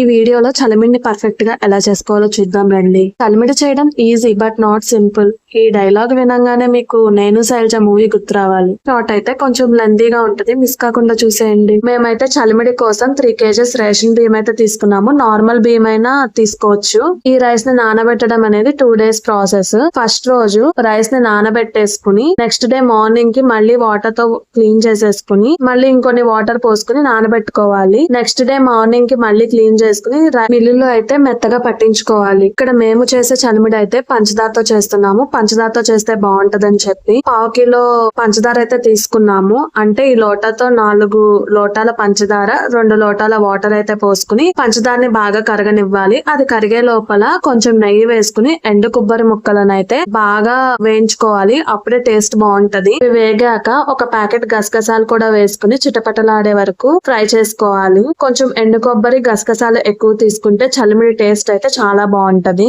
ఈ వీడియోలో చలిమిడిని పర్ఫెక్ట్గా ఎలా చేసుకోవాలో చూద్దాం రండి. చలిమిడి చేయడం ఈజీ బట్ నాట్ సింపుల్ ఈ డైలాగ్ వినంగానే మీకు నేను శైలజ మూవీ గుర్తు రావాలి. షార్ట్ అయితే కొంచెం లెందీగా ఉంటది మిస్ కాకుండా చూసేయండి. మేమైతే చలిమిడి కోసం త్రీ కేజెస్ రేషన్ బియ్యం అయితే తీసుకున్నాము. నార్మల్ బియ్యం అయినా తీసుకోవచ్చు. ఈ రైస్ని నానబెట్టడం అనేది టూ డేస్ ప్రాసెస్ ఫస్ట్ రోజు రైస్ని నానబెట్టేసుకుని నెక్స్ట్ డే మార్నింగ్కి మళ్ళీ వాటర్తో క్లీన్ చేసేసుకుని మళ్ళీ ఇంకొన్ని వాటర్ పోసుకుని నానబెట్టుకోవాలి. నెక్స్ట్ డే మార్నింగ్కి మళ్ళీ క్లీన్ చేసుకుని వేసుకుని మిల్లులో అయితే మెత్తగా పట్టించుకోవాలి. ఇక్కడ మేము చేసే చలిమిడి అయితే పంచదారతో చేస్తున్నాము. పంచదారతో చేస్తే బాగుంటదని చెప్పి పావు కిలో పంచదార అయితే తీసుకున్నాము. అంటే ఈ లోటాతో నాలుగు లోటాల పంచదార రెండు లోటాల వాటర్ అయితే పోసుకుని పంచదారని బాగా కరగనివ్వాలి. అది కరిగే లోపల కొంచెం నెయ్యి వేసుకుని ఎండు కొబ్బరి ముక్కలను అయితే బాగా వేయించుకోవాలి. అప్పుడే టేస్ట్ బాగుంటది. వేగాక ఒక ప్యాకెట్ గసగసాలు కూడా వేసుకుని చిటపటలాడే వరకు ఫ్రై చేసుకోవాలి. కొంచెం ఎండు కొబ్బరి గసగసాలు ఎక్కువ తీసుకుంటే చలిమిడి టేస్ట్ అయితే చాలా బాగుంటది.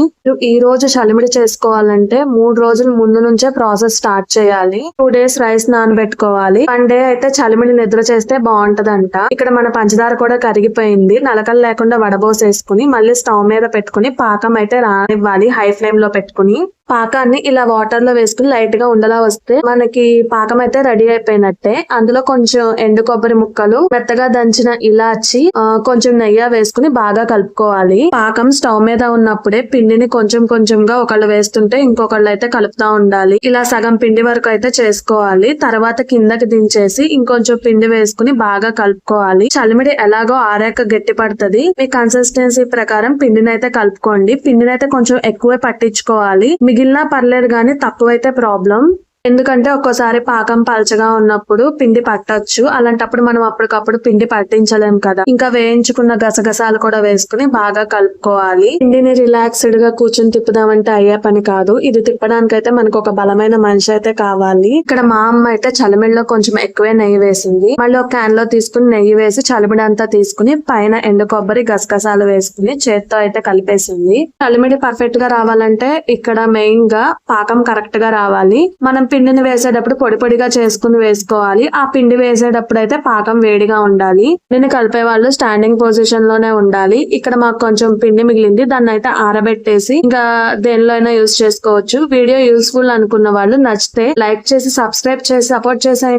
ఈ రోజు చలిమిడి చేసుకోవాలంటే మూడు రోజుల ముందు నుంచే ప్రాసెస్ స్టార్ట్ చేయాలి. టూ డేస్ రైస్ నానబెట్టుకోవాలి. వన్ డే అయితే చలిమిడి నిద్ర చేస్తే బాగుంటదంట. ఇక్కడ మన పంచదార కూడా కరిగిపోయింది. నలకలు లేకుండా వడబోసేసుకుని మళ్ళీ స్టవ్ మీద పెట్టుకుని పాకం అయితే రానివ్వాలి హై ఫ్లేమ్లో పెట్టుకుని. పాకాన్ని ఇలా వాటర్లో వేసుకుని లైట్గా ఉండలా వస్తే మనకి పాకం అయితే రెడీ అయిపోయినట్టే. అందులో కొంచెం ఎండు కొబ్బరి ముక్కలు మెత్తగా దంచిన ఇలాచి కొంచెం నెయ్యి వేసుకుని బాగా కలుపుకోవాలి. పాకం స్టవ్ మీద ఉన్నప్పుడే పిండిని కొంచెం కొంచెంగా ఒకళ్ళు వేస్తుంటే ఇంకొకళ్ళు అయితే కలుపుతా ఉండాలి. ఇలా సగం పిండి వరకు అయితే చేసుకోవాలి. తర్వాత కిందకి దించేసి ఇంకొంచెం పిండి వేసుకుని బాగా కలుపుకోవాలి. చలిమిడి ఎలాగో ఆరాక గట్టి పడుతుంది మీ కన్సిస్టెన్సీ ప్రకారం పిండిని అయితే కలుపుకోండి. పిండిని అయితే కొంచెం ఎక్కువే పట్టించుకోవాలి. మిగిలినా పర్లేదు కానీ తక్కువైతే ప్రాబ్లం. ఎందుకంటే ఒక్కోసారి పాకం పలచగా ఉన్నప్పుడు పిండి పట్టొచ్చు. అలాంటప్పుడు మనం అప్పటికప్పుడు పిండి పట్టించలేం కదా. ఇంకా వేయించుకున్న గసగసాలు కూడా వేసుకుని బాగా కలుపుకోవాలి. పిండిని రిలాక్స్డ్గా కూర్చొని తిప్పుదామంటే అయ్యే పని కాదు. ఇది తిప్పడానికి అయితే మనకు ఒక బలమైన మనిషి అయితే కావాలి. ఇక్కడ మా అమ్మ అయితే చలిమిడిలో కొంచెం ఎక్కువే నెయ్యి వేసింది. మళ్ళీ ఒక క్యాన్లో తీసుకుని నెయ్యి వేసి చలిమిడి అంతా తీసుకుని పైన ఎండు కొబ్బరి గసగసాలు వేసుకుని చేత్తో అయితే కలిపేసింది. చలిమిడి పర్ఫెక్ట్గా రావాలంటే ఇక్కడ మెయిన్గా పాకం కరెక్ట్గా రావాలి. మనం పిండిని వేసేటప్పుడు పొడి పొడిగా చేసుకుని వేసుకోవాలి. ఆ పిండి వేసేటప్పుడు అయితే పాకం వేడిగా ఉండాలి. నేను కలిపే వాళ్ళు స్టాండింగ్ పొజిషన్లోనే ఉండాలి. ఇక్కడ మాకు కొంచెం పిండి మిగిలింది. దాన్ని అయితే ఆరబెట్టేసి ఇంకా దేనిలో అయినా యూస్ చేసుకోవచ్చు. వీడియో యూస్ఫుల్ అనుకున్న వాళ్ళు నచ్చితే లైక్ చేసి సబ్స్క్రైబ్ చేసి సపోర్ట్ చేసే